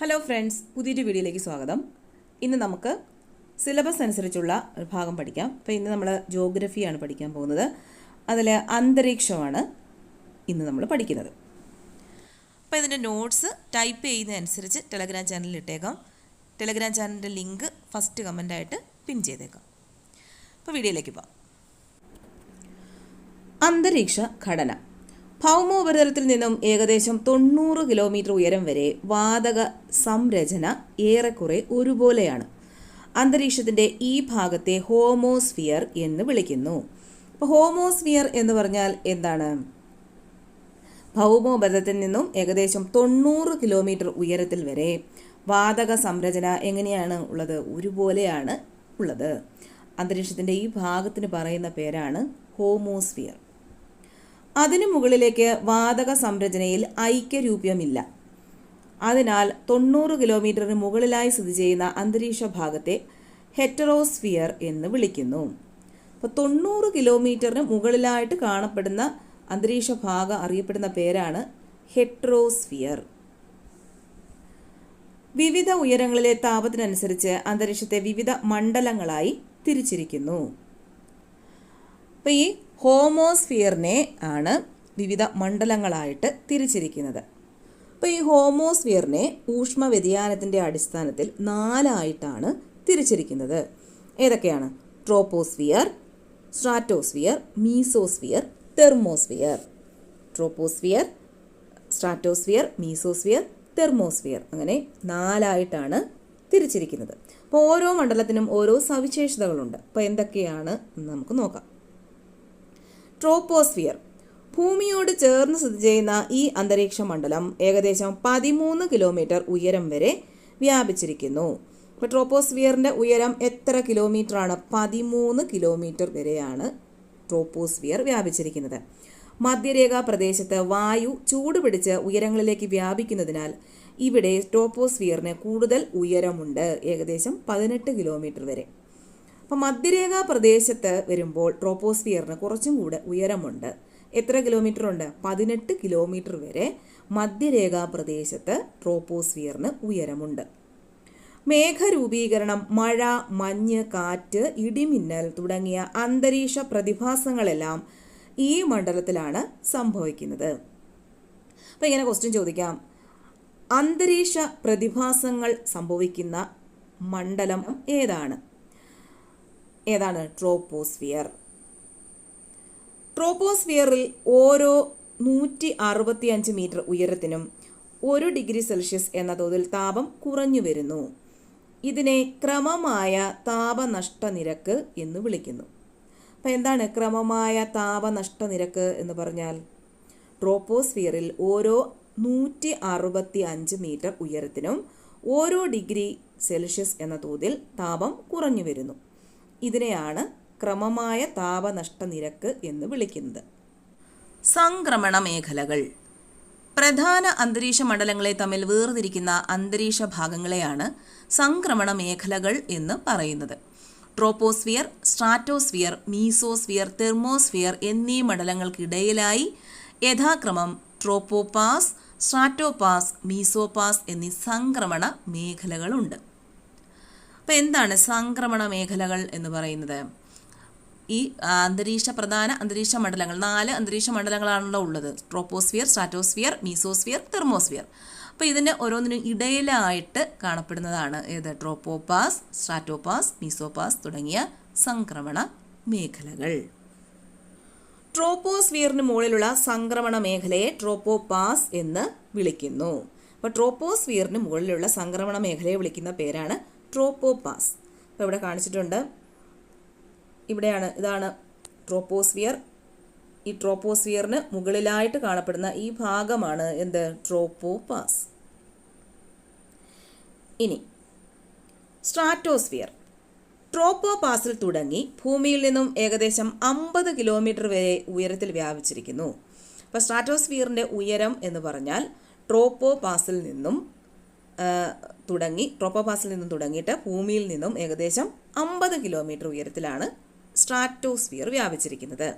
Hello friends പുതിയൊരു വീഡിയോയിലേക്ക് സ്വാഗതം. ഇന്ന് നമുക്ക് സിലബസ് അനുസരിച്ചുള്ള ഒരു ഭാഗം പഠിക്കാം. അപ്പോൾ ഇന്ന് നമ്മൾ ജോഗ്രഫിയാണ് പഠിക്കാൻ പോകുന്നത്. അതിൽ അന്തരീക്ഷമാണ് ഇന്ന് നമ്മൾ പഠിക്കുന്നത്. അപ്പോൾ ഇതിന്റെ നോട്ട്സ് ടൈപ്പ് ചെയ്യുന്നതനുസരിച്ച് ടെലഗ്രാം ചാനലിൽ ഇട്ടേക്കാം. ടെലഗ്രാം ചാനലിന്റെ ലിങ്ക് ഫസ്റ്റ് കമന്റായിട്ട് പിൻ ചെയ്തേക്കാം. അപ്പോൾ വീഡിയോയിലേക്ക് പോകാം അന്തരീക്ഷ ഘടന. ഭൗമോപരിതലത്തിൽ നിന്നും ഏകദേശം തൊണ്ണൂറ് കിലോമീറ്റർ ഉയരം വരെ വാതക സംരചന ഏറെക്കുറെ ഒരുപോലെയാണ്. അന്തരീക്ഷത്തിന്റെ ഈ ഭാഗത്തെ ഹോമോസ്ഫിയർ എന്ന് വിളിക്കുന്നു. അപ്പോൾ ഹോമോസ്ഫിയർ എന്ന് പറഞ്ഞാൽ എന്താണ്? ഭൗമോപരിതലത്തിൽ നിന്നും ഏകദേശം തൊണ്ണൂറ് കിലോമീറ്റർ ഉയരത്തിൽ വരെ വാതക സംരചന എങ്ങനെയാണ് ഉള്ളത്? ഒരുപോലെയാണ് ഉള്ളത്. അന്തരീക്ഷത്തിന്റെ ഈ ഭാഗത്തിന് പറയുന്ന പേരാണ് ഹോമോസ്ഫിയർ. അതിനു മുകളിലേക്ക് വാതക സംരചനയിൽ ഐക്യരൂപ്യമില്ല. അതിനാൽ തൊണ്ണൂറ് കിലോമീറ്ററിന് മുകളിലായി സ്ഥിതി ചെയ്യുന്ന അന്തരീക്ഷ ഭാഗത്തെ ഹെറ്ററോസ്ഫിയർ എന്ന് വിളിക്കുന്നു. അപ്പോൾ തൊണ്ണൂറ് കിലോമീറ്ററിന് മുകളിലായിട്ട് കാണപ്പെടുന്ന അന്തരീക്ഷ ഭാഗം അറിയപ്പെടുന്ന പേരാണ് ഹെട്രോസ്ഫിയർ വിവിധ ഉയരങ്ങളിലെ താപത്തിനനുസരിച്ച് അന്തരീക്ഷത്തെ വിവിധ മണ്ഡലങ്ങളായി തിരിച്ചിരിക്കുന്നു. അപ്പോൾ ഈ ഹോമോസ്ഫിയറിനെ ആണ് വിവിധ മണ്ഡലങ്ങളായിട്ട് തിരിച്ചിരിക്കുന്നത്. അപ്പോൾ ഈ ഹോമോസ്ഫിയറിനെ ഊഷ്മ വ്യതിയാനത്തിന്റെ അടിസ്ഥാനത്തിൽ നാലായിട്ടാണ് തിരിച്ചിരിക്കുന്നത്. ഏതൊക്കെയാണ്? Troposphere stratosphere mesosphere thermosphere. Troposphere stratosphere mesosphere thermosphere അങ്ങനെ നാലായിട്ടാണ് തിരിച്ചിരിക്കുന്നത്. അപ്പോൾ ഓരോ മണ്ഡലത്തിനും ഓരോ സവിശേഷതകളുണ്ട്. അപ്പോൾ എന്തൊക്കെയാണ് നമുക്ക് നോക്കാം. ട്രോപ്പോസ്ഫിയർ ഭൂമിയോട് ചേർന്ന് സ്ഥിതി ചെയ്യുന്ന ഈ അന്തരീക്ഷ മണ്ഡലം ഏകദേശം പതിമൂന്ന് കിലോമീറ്റർ ഉയരം വരെ വ്യാപിച്ചിരിക്കുന്നു. ഇപ്പോൾ ട്രോപ്പോസ്ഫിയറിന്റെ ഉയരം എത്ര കിലോമീറ്ററാണ്? പതിമൂന്ന് കിലോമീറ്റർ വരെയാണ് ട്രോപ്പോസ്ഫിയർ വ്യാപിച്ചിരിക്കുന്നത്. മധ്യരേഖാ പ്രദേശത്ത് വായു ചൂടുപിടിച്ച് ഉയരങ്ങളിലേക്ക് വ്യാപിക്കുന്നതിനാൽ ഇവിടെ ട്രോപ്പോസ്ഫിയറിന് കൂടുതൽ ഉയരമുണ്ട്. ഏകദേശം പതിനെട്ട് കിലോമീറ്റർ വരെ. അപ്പം മധ്യരേഖാ പ്രദേശത്ത് വരുമ്പോൾ ട്രോപ്പോസ്ഫിയറിന് കുറച്ചും കൂടെ ഉയരമുണ്ട്. എത്ര കിലോമീറ്റർ ഉണ്ട്? പതിനെട്ട് കിലോമീറ്റർ വരെ മധ്യരേഖാ പ്രദേശത്ത് ട്രോപ്പോസ്ഫിയറിന് ഉയരമുണ്ട്. മേഘരൂപീകരണം മഴ മഞ്ഞ് കാറ്റ് ഇടിമിന്നൽ തുടങ്ങിയ അന്തരീക്ഷ പ്രതിഭാസങ്ങളെല്ലാം ഈ മണ്ഡലത്തിലാണ് സംഭവിക്കുന്നത്. അപ്പം ഇങ്ങനെ ക്വസ്റ്റ്യൻ ചോദിക്കാം. അന്തരീക്ഷ പ്രതിഭാസങ്ങൾ സംഭവിക്കുന്ന മണ്ഡലം ഏതാണ്? ഏതാണ്? ട്രോപ്പോസ്ഫിയർ ട്രോപ്പോസ്ഫിയറിൽ ഓരോ നൂറ്റി അറുപത്തി അഞ്ച് മീറ്റർ ഉയരത്തിനും ഒരു ഡിഗ്രി സെൽഷ്യസ് എന്ന തോതിൽ താപം കുറഞ്ഞു വരുന്നു. ഇതിനെ ക്രമമായ താപനഷ്ട നിരക്ക് എന്ന് വിളിക്കുന്നു. അപ്പം എന്താണ് ക്രമമായ താപനഷ്ട നിരക്ക് എന്ന് പറഞ്ഞാൽ? ട്രോപ്പോസ്ഫിയറിൽ ഓരോ നൂറ്റി അറുപത്തി അഞ്ച് മീറ്റർ ഉയരത്തിനും ഓരോ ഡിഗ്രി സെൽഷ്യസ് എന്ന തോതിൽ താപം കുറഞ്ഞു വരുന്നു. ഇതിനെയാണ് ക്രമമായ താപനഷ്ട നിരക്ക് എന്ന് വിളിക്കുന്നത്. സംക്രമണ മേഖലകൾ. പ്രധാന അന്തരീക്ഷ മണ്ഡലങ്ങളെ തമ്മിൽ വേർതിരിക്കുന്ന അന്തരീക്ഷ ഭാഗങ്ങളെയാണ് സംക്രമണ മേഖലകൾ എന്ന് പറയുന്നത്. ട്രോപ്പോസ്ഫിയർ സ്ട്രാറ്റോസ്ഫിയർ മീസോസ്ഫിയർ തെർമോസ്ഫിയർ എന്നീ മണ്ഡലങ്ങൾക്കിടയിലായി യഥാക്രമം ട്രോപ്പോപാസ് സ്ട്രാറ്റോപാസ് മീസോപാസ് എന്നീ സംക്രമണ മേഖലകളുണ്ട്. അപ്പോൾ എന്താണ് സംക്രമണ മേഖലകൾ എന്ന് പറയുന്നത്? ഈ അന്തരീക്ഷ പ്രധാന അന്തരീക്ഷ മണ്ഡലങ്ങൾ നാല് അന്തരീക്ഷ മണ്ഡലങ്ങളാണല്ലോ ഉള്ളത്. ട്രോപ്പോസ്ഫിയർ സ്ട്രാറ്റോസ്ഫിയർ മീസോസ്ഫിയർ തെർമോസ്ഫിയർ അപ്പോൾ ഇതിന് ഓരോന്നിനും ഇടയിലായിട്ട് കാണപ്പെടുന്നതാണ് ഏത്? ട്രോപ്പോപാസ് സ്ട്രാറ്റോപാസ് മീസോപാസ് തുടങ്ങിയ സംക്രമണ മേഖലകൾ. ട്രോപ്പോസ്ഫിയറിന് മുകളിലുള്ള സംക്രമണ മേഖലയെ ട്രോപ്പോപാസ് എന്ന് വിളിക്കുന്നു. അപ്പോൾ ട്രോപ്പോസ്ഫിയറിന് മുകളിലുള്ള സംക്രമണ മേഖലയെ വിളിക്കുന്ന പേരാണ് ട്രോപ്പോപാസ് അപ്പോൾ ഇവിടെ കാണിച്ചിട്ടുണ്ട്. ഇവിടെയാണ് ഇതാണ് ട്രോപ്പോസ്ഫിയർ ഈ ട്രോപ്പോസ്ഫിയറിന് മുകളിലായിട്ട് കാണപ്പെടുന്ന ഈ ഭാഗമാണ് എന്ത്? ട്രോപ്പോപാസ് ഇനി സ്ട്രാറ്റോസ്ഫിയർ ട്രോപ്പോപാസിൽ തുടങ്ങി ഭൂമിയിൽ നിന്നും ഏകദേശം അമ്പത് കിലോമീറ്റർ വരെ ഉയരത്തിൽ വ്യാപിച്ചിരിക്കുന്നു. അപ്പോൾ സ്ട്രാറ്റോസ്ഫിയറിന്റെ ഉയരം എന്ന് പറഞ്ഞാൽ ട്രോപ്പോപാസിൽ നിന്നും തുടങ്ങി ട്രോപ്പോപാസിൽ നിന്നും തുടങ്ങിയിട്ട് ഭൂമിയിൽ നിന്നും ഏകദേശം അമ്പത് കിലോമീറ്റർ ഉയരത്തിലാണ് സ്ട്രാറ്റോസ്ഫിയർ വ്യാപിച്ചിരിക്കുന്നത്.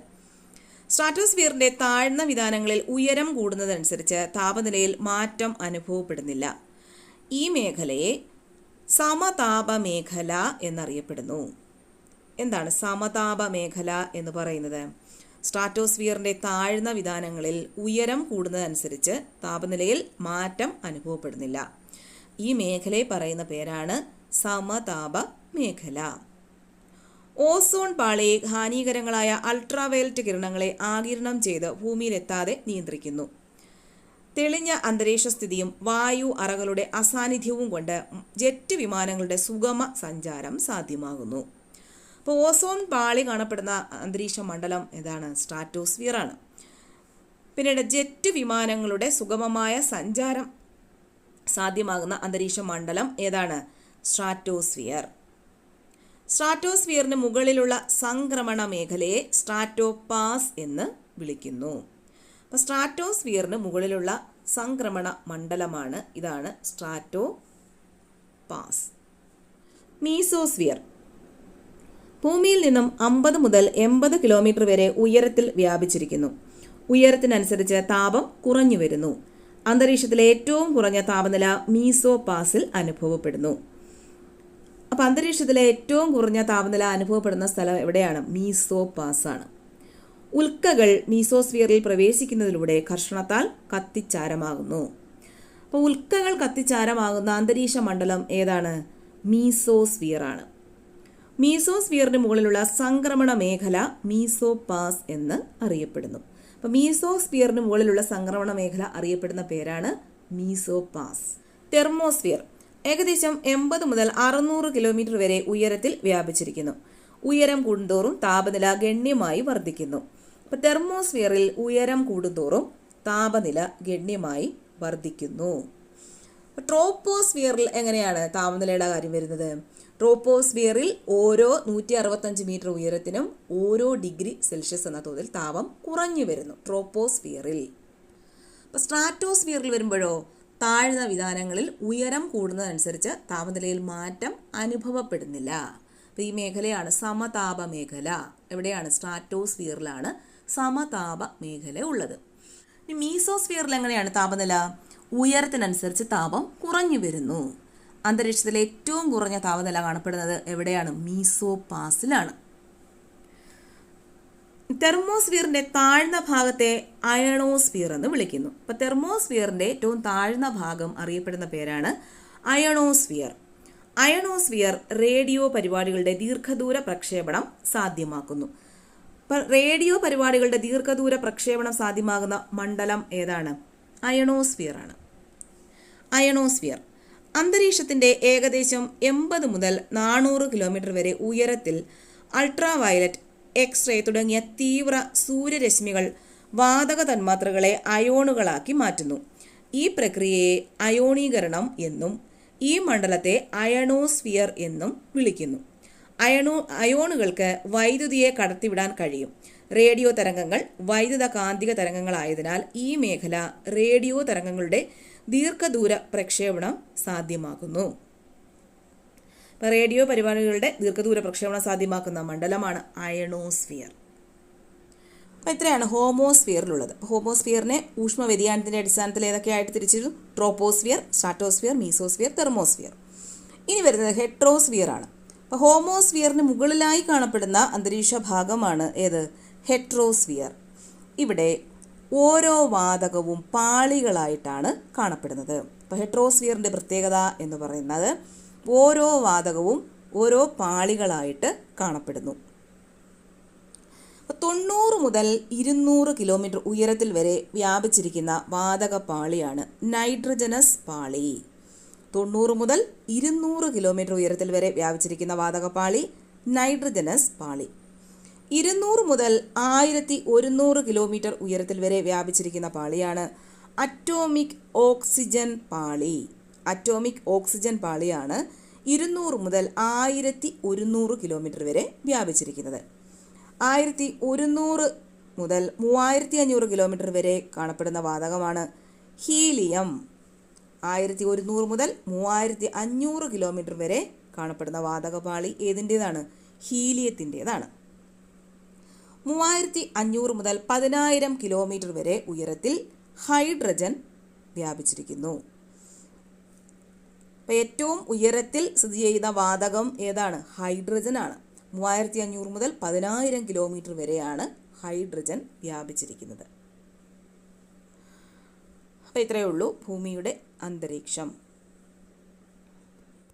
സ്ട്രാറ്റോസ്ഫിയറിന്റെ താഴ്ന്ന വിധാനങ്ങളിൽ ഉയരം കൂടുന്നതനുസരിച്ച് താപനിലയിൽ മാറ്റം അനുഭവപ്പെടുന്നില്ല. ഈ മേഖലയെ സമതാപ മേഖല എന്നറിയപ്പെടുന്നു. എന്താണ് സമതാപ മേഖല എന്ന് പറയുന്നത്? സ്ട്രാറ്റോസ്ഫിയറിന്റെ താഴ്ന്ന വിധാനങ്ങളിൽ ഉയരം കൂടുന്നതനുസരിച്ച് താപനിലയിൽ മാറ്റം അനുഭവപ്പെടുന്നില്ല. ഈ മേഖലയെ പറയുന്ന പേരാണ് സമതാപ മേഖല. ഓസോൺ പാളിയെ ഹാനികരങ്ങളായ അൾട്രാവയലറ്റ് കിരണങ്ങളെ ആകിരണം ചെയ്ത് ഭൂമിയിലെത്താതെ നിയന്ത്രിക്കുന്നു. തെളിഞ്ഞ അന്തരീക്ഷ സ്ഥിതിയും വായു അറകളുടെ അസാന്നിധ്യവും കൊണ്ട് ജെറ്റ് വിമാനങ്ങളുടെ സുഗമ സഞ്ചാരം സാധ്യമാകുന്നു. അപ്പോൾ ഓസോൺ പാളി കാണപ്പെടുന്ന അന്തരീക്ഷ മണ്ഡലം ഏതാണ്? സ്ട്രാറ്റോസ്ഫിയർ ആണ് പിന്നീട് ജെറ്റ് വിമാനങ്ങളുടെ സുഗമമായ സഞ്ചാരം സാധ്യമാകുന്ന അന്തരീക്ഷ മണ്ഡലം ഏതാണ്? സ്ട്രാറ്റോസ്ഫിയർ. സ്ട്രാറ്റോസ്ഫിയറിന് മുകളിലുള്ള സംക്രമണ മേഖലയെ സ്ട്രാറ്റോപാസ് എന്ന് വിളിക്കുന്നു. അപ്പോൾ സ്ട്രാറ്റോസ്ഫിയറിന് മുകളിലുള്ള സംക്രമണ മണ്ഡലമാണ് ഇതാണ് സ്ട്രാറ്റോ പാസ് മീസോസ്ഫിയർ. ഭൂമിയിൽ നിന്നും അമ്പത് മുതൽ എൺപത് കിലോമീറ്റർ വരെ ഉയരത്തിൽ വ്യാപിച്ചിരിക്കുന്നു. ഉയരത്തിനനുസരിച്ച് താപം കുറഞ്ഞു വരുന്നു. അന്തരീക്ഷത്തിലെ ഏറ്റവും കുറഞ്ഞ താപനില മീസോ പാസിൽ അനുഭവപ്പെടുന്നു. അപ്പോൾ അന്തരീക്ഷത്തിലെ ഏറ്റവും കുറഞ്ഞ താപനില അനുഭവപ്പെടുന്ന സ്ഥലം എവിടെയാണ്? മീസോ പാസ് ആണ് ഉൽക്കകൾ മീസോസ്ഫിയറിൽ പ്രവേശിക്കുന്നതിലൂടെ ഘർഷണത്താൽ കത്തിച്ചാരമാകുന്നു. അപ്പോൾ ഉൽക്കകൾ കത്തിച്ചാരമാകുന്ന അന്തരീക്ഷ മണ്ഡലം ഏതാണ്? മീസോസ്ഫിയർ ആണ് മീസോസ്ഫിയറിന് മുകളിലുള്ള സംക്രമണ മേഖല മീസോ പാസ് എന്ന് അറിയപ്പെടുന്നു. അപ്പോൾ മീസോസ്ഫിയറിന് മുകളിലുള്ള സംക്രമണ മേഖല അറിയപ്പെടുന്ന പേരാണ് മീസോപാസ്. തെർമോസ്ഫിയർ ഏകദേശം എൺപത് മുതൽ അറുന്നൂറ് കിലോമീറ്റർ വരെ ഉയരത്തിൽ വ്യാപിച്ചിരിക്കുന്നു. ഉയരം കൂടുന്തോറും താപനില ഗണ്യമായി വർദ്ധിക്കുന്നു. അപ്പോൾ തെർമോസ്ഫിയറിൽ ഉയരം കൂടുന്തോറും താപനില ഗണ്യമായി വർദ്ധിക്കുന്നു. ട്രോപ്പോസ്ഫിയറിൽ എങ്ങനെയാണ് താപനിലയുടെ കാര്യം വരുന്നത്? ട്രോപ്പോസ്ഫിയറിൽ ഓരോ നൂറ്റി അറുപത്തഞ്ച് മീറ്റർ ഉയരത്തിനും ഓരോ ഡിഗ്രി സെൽഷ്യസ് എന്ന തോതിൽ താപം കുറഞ്ഞു വരുന്നു ട്രോപ്പോസ്ഫിയറിൽ. അപ്പോൾ സ്ട്രാറ്റോസ്ഫിയറിൽ വരുമ്പോഴോ താഴ്ന്ന വിധാനങ്ങളിൽ ഉയരം കൂടുന്നതനുസരിച്ച് താപനിലയിൽ മാറ്റം അനുഭവപ്പെടുന്നില്ല. അപ്പോൾ ഈ മേഖലയാണ് സമതാപ മേഖല. എവിടെയാണ് സ്ട്രാറ്റോസ്ഫിയറിലാണ് സമതാപ മേഖല ഉള്ളത്. ഇനി മീസോസ്ഫിയറിൽ എങ്ങനെയാണ് താപനില? ഉയരത്തിനനുസരിച്ച് താപം കുറഞ്ഞു വരുന്നു. അന്തരീക്ഷത്തിലെ ഏറ്റവും കുറഞ്ഞ താപനില കാണപ്പെടുന്നത് എവിടെയാണ്? മീസോ പാസിലാണ്. തെർമോസ്ഫിയറിന്റെ താഴ്ന്ന ഭാഗത്തെ അയണോസ്ഫിയർ എന്ന് വിളിക്കുന്നു. അപ്പോൾ തെർമോസ്ഫിയറിന്റെ ഏറ്റവും താഴ്ന്ന ഭാഗം അറിയപ്പെടുന്ന പേരാണ് അയണോസ്ഫിയർ. അയണോസ്ഫിയർ റേഡിയോ പരിപാടികളുടെ ദീർഘദൂര പ്രക്ഷേപണം സാധ്യമാക്കുന്നു. റേഡിയോ പരിപാടികളുടെ ദീർഘദൂര പ്രക്ഷേപണം സാധ്യമാകുന്ന മണ്ഡലം ഏതാണ്? അയണോസ്ഫിയർ ആണ്. അയണോസ്ഫിയർ. അന്തരീക്ഷത്തിന്റെ ഏകദേശം എൺപത് മുതൽ നാനൂറ് കിലോമീറ്റർ വരെ ഉയരത്തിൽ അൾട്രാ വയലറ്റ് എക്സ്റേ തുടങ്ങിയ തീവ്ര സൂര്യരശ്മികൾ വാതക തന്മാത്രകളെ അയോണുകളാക്കി മാറ്റുന്നു. ഈ പ്രക്രിയയെ അയോണീകരണം എന്നും ഈ മണ്ഡലത്തെ അയണോസ്ഫിയർ എന്നും വിളിക്കുന്നു. അയണോ അയോണുകൾക്ക് വൈദ്യുതിയെ കടത്തിവിടാൻ കഴിയും. റേഡിയോ തരംഗങ്ങൾ വൈദ്യുത കാന്തിക തരംഗങ്ങളായതിനാൽ ഈ മേഖല റേഡിയോ തരംഗങ്ങളുടെ ദീർഘദൂര പ്രക്ഷേപണം സാധ്യമാക്കുന്നു. റേഡിയോ പരിപാടികളുടെ ദീർഘദൂര പ്രക്ഷേപണം സാധ്യമാക്കുന്ന മണ്ഡലമാണ് അയണോസ്ഫിയർ. അപ്പോൾ ഇത്രയാണ് ഹോമോസ്ഫിയറിലുള്ളത്. ഹോമോസ്ഫിയറിനെ ഊഷ്മ വ്യതിയാനത്തിന്റെ അടിസ്ഥാനത്തിൽ ഏതൊക്കെയായിട്ട് തിരിച്ചിരുന്നു? Troposphere stratosphere mesosphere thermosphere. ഇനി വരുന്നത് ഹെട്രോസ്ഫിയർ ആണ് അപ്പോൾ ഹോമോസ്ഫിയറിന് മുകളിലായി കാണപ്പെടുന്ന അന്തരീക്ഷ ഭാഗമാണ് ഏത്? ഹെട്രോസ്ഫിയർ. ഇവിടെ ഓരോ വാതകവും പാളികളായിട്ടാണ് കാണപ്പെടുന്നത്. അപ്പോൾ ഹെട്രോസ്ഫിയറിന്റെ പ്രത്യേകത എന്ന് പറയുന്നത് ഓരോ വാതകവും ഓരോ പാളികളായിട്ട് കാണപ്പെടുന്നു. തൊണ്ണൂറ് മുതൽ ഇരുന്നൂറ് കിലോമീറ്റർ ഉയരത്തിൽ വരെ വ്യാപിച്ചിരിക്കുന്ന വാതക പാളിയാണ് നൈട്രജനസ് പാളി. തൊണ്ണൂറ് മുതൽ ഇരുന്നൂറ് കിലോമീറ്റർ ഉയരത്തിൽ വരെ വ്യാപിച്ചിരിക്കുന്ന വാതകപാളി നൈട്രജനസ് പാളി. ഇരുന്നൂറ് മുതൽ ആയിരത്തി ഒരുന്നൂറ് കിലോമീറ്റർ ഉയരത്തിൽ വരെ വ്യാപിച്ചിരിക്കുന്ന പാളിയാണ് അറ്റോമിക് ഓക്സിജൻ പാളി. അറ്റോമിക് ഓക്സിജൻ പാളിയാണ് ഇരുന്നൂറ് മുതൽ ആയിരത്തി ഒരുന്നൂറ് കിലോമീറ്റർ വരെ വ്യാപിച്ചിരിക്കുന്നത്. ആയിരത്തി ഒരുന്നൂറ് മുതൽ മൂവായിരത്തി അഞ്ഞൂറ് കിലോമീറ്റർ വരെ കാണപ്പെടുന്ന വാതകമാണ് ഹീലിയം. ആയിരത്തി ഒരുന്നൂറ് മുതൽ മൂവായിരത്തി അഞ്ഞൂറ് കിലോമീറ്റർ വരെ കാണപ്പെടുന്ന വാതകപാളി ഏതിന്റേതാണ്? ഹീലിയത്തിന്റേതാണ്. മൂവായിരത്തി അഞ്ഞൂറ് മുതൽ പതിനായിരം കിലോമീറ്റർ വരെ ഉയരത്തിൽ ഹൈഡ്രജൻ വ്യാപിച്ചിരിക്കുന്നു. അപ്പോൾ ഏറ്റവും ഉയരത്തിൽ സ്ഥിതി ചെയ്യുന്ന വാതകം ഏതാണ്? ഹൈഡ്രജൻ ആണ്. മൂവായിരത്തി അഞ്ഞൂറ് മുതൽ പതിനായിരം കിലോമീറ്റർ വരെയാണ് ഹൈഡ്രജൻ വ്യാപിച്ചിരിക്കുന്നത്. അപ്പോൾ ഇത്രയേ ഉള്ളൂ. ഭൂമിയുടെ അന്തരീക്ഷം